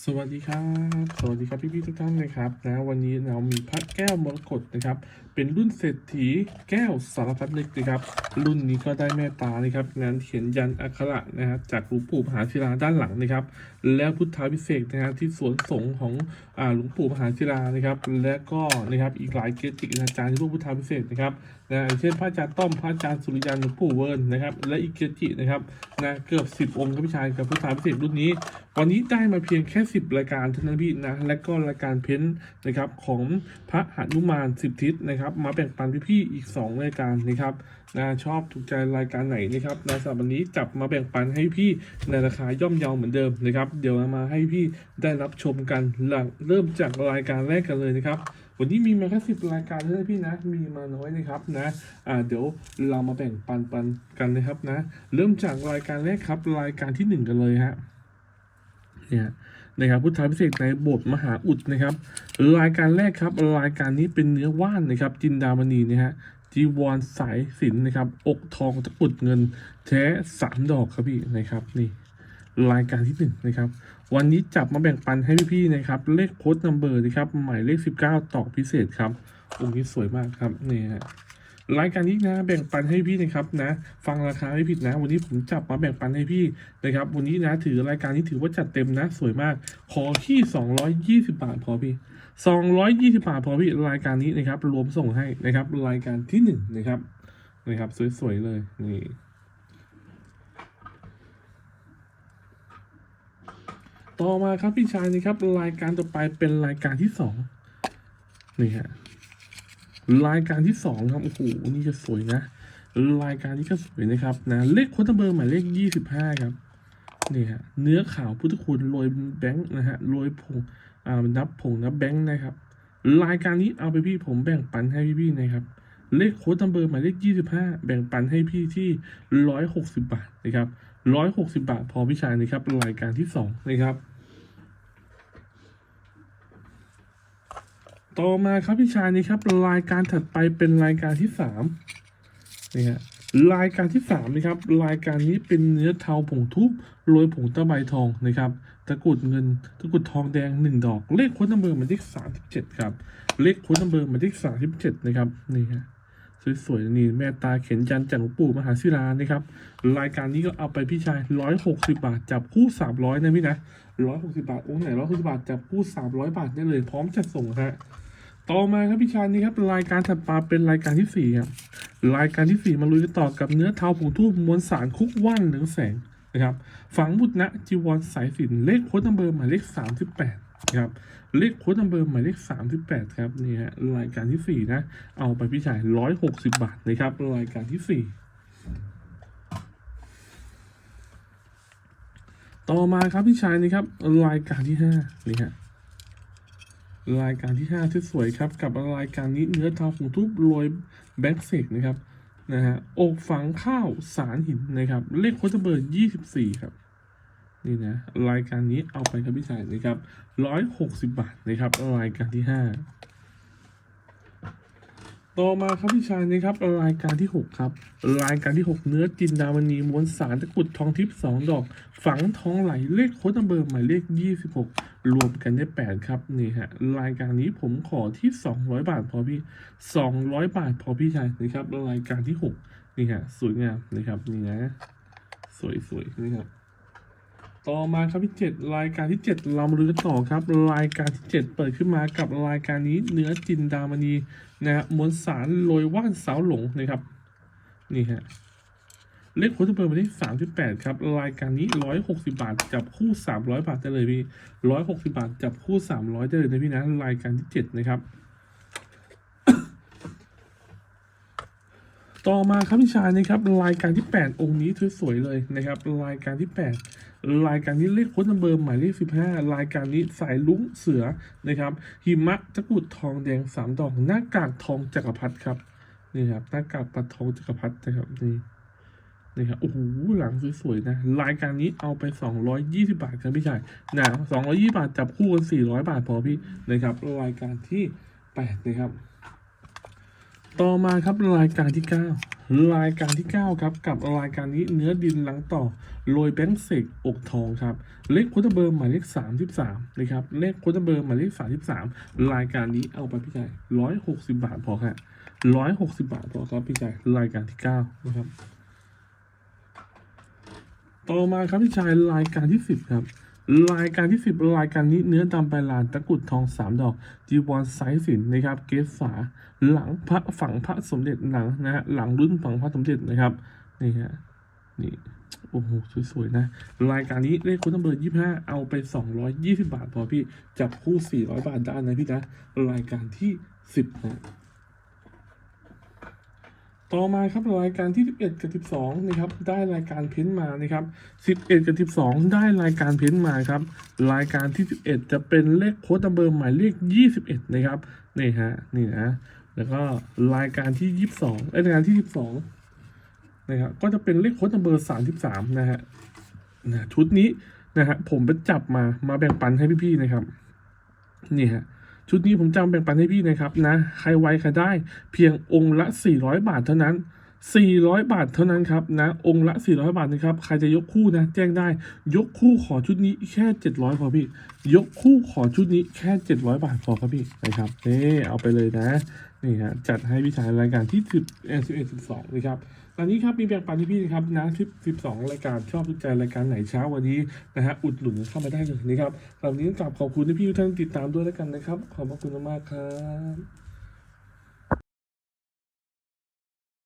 สวัสดีครับ สวัสดีครับพี่ๆทุกท่านนะครับนะวันนี้เรามีพระแก้วมรกตนะครับ เป็นรุ่นเศรษฐีแก้วสารพัดนึกนะครับ รุ่นนี้ก็ได้แม่ตานะครับงานเขียนยันอักขระนะครับจากหลวงปู่มหาศิลาด้านหลังนะครับ แล้วพุทธาพิเศษนะครับที่สวนสงฆ์ของอ่าหลวงปู่มหาศิลานะครับ และก็นะครับอีกหลายเกจิอาจารย์ที่พวกพุทธาพิเศษนะครับนะเช่นพระอาจารย์ต้อมพระอาจารย์สุริยันหลวงปู่เวิร์นนะครับ และอีกเกจินะครับนะเกือบสิบองค์ครับพี่ชายกับพุทธาพิเศษรุ่นนี้ วันนี้ได้มาเพียงแค่10รายการเท่านั้นพี่นะและก็รายการเพ้นท์นะครับของพระหนุมานสิบทิศนะครับมาแบ่งปันพี่ๆอีก 2 รายการนะครับนะชอบถูกใจรายการไหนนะครับนะสำหรับวันนี้จับมาแบ่งปันให้พี่ในราคาย่อมเยาเหมือนเดิมนะครับ เดี๋ยวมาให้พี่ได้รับชมกันหลังเริ่มจากรายการแรกกันเลยนะครับวันนี้มีมาแค่สิบรายการเท่านั้นพี่นะ มีมาน้อยนะครับนะอ่าเดี๋ยวเรามาแบ่งปันปันกันนะครับนะ เริ่มจากรายการแรกครับ รายการที่หนึ่งกันเลยฮะเนี่ย นะครับพุทธาพิเศษในบสถ์มหาอุดนะครับรายการแรกครับรายการนี้เป็นเนื้อว่านนะครับจินดามณีนะฮะจีวรสายสินนะครับ อกทองตะกุดเงินแท้สามดอกครับพี่นะครับนี่รายการที่หนึ่งนะครับ วันนี้จับมาแบ่งปันให้พี่ๆนะครับ เลขโค้ดนัมเบอร์นะครับหมายเลขสิบเก้าต่อพิเศษครับองค์นี้สวยมากครับนี่ฮะ รายการนี้นะแบ่งปันให้พี่นะครับนะ ฟังราคาไม่ผิดนะ วันนี้ผมจับมาแบ่งปันให้พี่นะครับ วันนี้นะถือรายการนี้ถือว่าจัดเต็มนะ สวยมาก ขอที่สองร้อยยี่สิบาทพอพี่สองร้อยยี่สิบาทพอพี่รายการนี้นะครับ รวมส่งให้นะครับ รายการที่หนึ่งนะครับนะครับ สวยๆเลยนี่ต่อมาครับพี่ชายนะครับรายการต่อไปเป็นรายการที่สองนี่ฮะ รายการที่สองครับ โอ้โห นี่จะสวยนะ รายการนี้ก็สวยนะครับนะ เลขโค้ดเบอร์หมายเลขยี่สิบห้าครับ นี่ฮะ เนื้อขาวพุทธคุณโรยแบงค์นะฮะ โรยผง อ่า นับผงนับแบงค์นะครับ รายการนี้เอาไปพี่ผมแบ่งปันให้พี่ๆนะครับ เลขโค้ดเบอร์หมายเลขยี่สิบห้าแบ่งปันให้พี่ที่ร้อยหกสิบบาทนะครับร้อยหกสิบาทพอพี่ชายนะครับ รายการที่สองนะครับ ต่อมาครับพี่ชายนี่ครับ รายการถัดไปเป็นรายการที่สามนี่ฮะรายการที่สามนะครับ รายการนี้เป็นเนื้อเทาผงทุบโรยผงตะไบทองนะครับ ตะกุดเงิน ตะกุดทองแดงหนึ่งดอก เลขค้ดนัมเบอร์หมายเลขสามสิบเจ็ดครับ เลขค้ดนัมเบอร์หมายเลขสามสิบเจ็ดนะครับ นี่ฮะสวยๆนี่แม่ตาเข็นยันจากหลวงปู่มหาศิลานะครับ รายการนี้ก็เอาไปพี่ชายร้อยหกสิบาท จับคู่สามร้อยนะพี่นะร้อยหกสิบาทโอ้ไหนร้อยหกสิบาท จับคู่สามร้อยบาทได้เลย พร้อมจัดส่งฮะ ต่อมาครับพี่ชายนี่ครับรายการถัดมาเป็นรายการที่สี่ครับรายการที่สี่มาลุยกันต่อกับเนื้อเทาผงทูบมวลสารคุกว่านเหลืองแสงนะครับฝังบุตรนะจีวรสายสินเลขโค้ดนัมเบอร์หมายเลขสามสิบแปดครับเลขโค้ดนัมเบอร์หมายเลขสามสิบแปดครับนี่ฮะรายการที่สี่นะ เอาไปพี่ชายร้อยหกสิบบาทนะครับรายการที่สี่ต่อมาครับพี่ชายนี่ครับรายการที่ห้านี่ฮะ รายการที่ห้าที่สวยครับ กับรายการนี้เนื้อเทาผงทุบโรยแบ็กเซกนะครับนะฮะอกฝังข้าวสารหินนะครับ เลขโค้ดเบอร์ยี่สิบสี่ครับนี่นะรายการนี้เอาไปครับพี่ชายนะครับร้อยหกสิบบาทนะครับรายการที่ห้า ต่อมาครับพี่ชายนะครับรายการที่หกครับ รายการที่หกเนื้อจินดามณีม้วนสารตะกุดทองทิพย์สองดอก ฝังทองไหลเลขโค้ดนัมเบอร์หมายเลขยี่สิบหกรวมกันได้แปดครับนี่ฮะรายการนี้ผมขอที่สองร้อยบาทพอพี่สองร้อยบาทพอพี่ชายนะครับรายการที่หกนี่ฮะสวยงามนะครับนี่นะสวยสวยนี่ครับ ต่อมาครับที่เจ็ดรายการที่เจ็ดเรามาดูกันต่อครับ รายการที่เจ็ดเปิดขึ้นมากับรายการนี้เนื้อจินดามณีนะฮะมวลสารโรยว่านสาวหลงนะครับ นี่ฮะเลขโค้ดเบอร์มาที่สามสิบแปดครับ รายการนี้ร้อยหกสิบาท จับคู่สามร้อยบาทได้เลยพี่ร้อยหกสิบาท จับคู่สามร้อยได้เลยนะพี่นะรายการที่เจ็ดนะครับ ต่อมาครับพี่ชายนะครับรายการที่แปดองค์นี้สวยๆเลยนะครับ รายการที่แปดรายการนี้เลขโค้ดนัมเบอร์หมายเลขสิบห้ารายการนี้สายลุ้งเสือนะครับหิมะตะกรุดทองแดงสามดอกหน้ากากทองจักรพรรดิครับนี่ครับหน้ากากปลาทองจักรพรรดินะครับนี่นี่ครับโอ้โหหลังสวยๆนะรายการนี้เอาไปสองร้อยยี่สิบาทครับพี่ชายนะสองร้อยี่บาทจับคู่กันสี่ร้อยบาทพอพี่นะครับรายการที่แปดนะครับ ต่อมาครับรายการที่ 9 รายการที่ 9 ครับกับรายการนี้เนื้อดินหลังต่อโรยแบงค์เสกอกทองครับเลขโคตรเบอร์หมายเลข33นะครับเลขโคตรเบอร์หมายเลข33 รายการนี้เอาไปพี่ชาย160 บาทพอครับ160 บาทพอครับพี่ชายรายการที่ 9 นะครับ ต่อมาครับพี่ชายรายการที่ 10 ครับ รายการที่ 10 รายการนี้เนื้อดำใบลานตะกุดทองสามดอกจีวรไซส์สินนะครับ เกศฝาหลังพระฝังพระสมเด็จหลังนะฮะหลังรุ่นฝังพระสมเด็จนะครับนี่ฮะนี่โอ้โหสวยๆนะ รายการนี้เลขคุณต้องเบอร์ยี่ห้าเอาไปสองร้อยยี่สิบาทพอพี่ จับคู่สี่ร้อยบาทได้นะพี่นะ รายการที่สิบนะ ต่อมาครับรายการที่ 11 กับ 12 นะครับ ได้รายการเพ้นท์มานะครับ 11 กับ 12 ได้รายการเพ้นท์มาครับ รายการที่ 11 จะเป็นเลขโค้ดนัมเบอร์หมายเลข 21 นะครับ นี่ฮะ นี่นะ แล้วก็รายการที่ 22รายการที่ 12 นะครับ ก็จะเป็นเลขโค้ดนัมเบอร์ 33 นะฮะนะชุดนี้นะฮะ ผมไปจับมา มาแบ่งปันให้พี่ๆ นะครับ นี่ฮะ ชุดนี้ผมจำแบ่งปันให้พี่นะครับนะ ใครไวใครได้ เพียงองค์ละ 400 บาทเท่านั้น 400 บาทเท่านั้นครับนะ องค์ละ 400 บาทนะครับ ใครจะยกคู่นะ แจ้งได้ ยกคู่ขอชุดนี้แค่ 700พอพี่ ยกคู่ขอชุดนี้แค่ 700 บาทพอครับพี่นะครับนี่เอาไปเลยนะ นี่ฮะจัดให้พี่ชายรายการที่10เอ่อ11 12นะครับ ตอนนี้ครับมีแบ่งปันที่พี่นะครับนะ10 12รายการชอบใจรายการไหนเช้าวันนี้นะฮะอุดหนุนเข้ามาได้เลยนะครับตอนนี้กลับขอบคุณที่พี่ทุกท่านติดตามด้วยแล้วกันนะครับ ขอบพระคุณมากครับ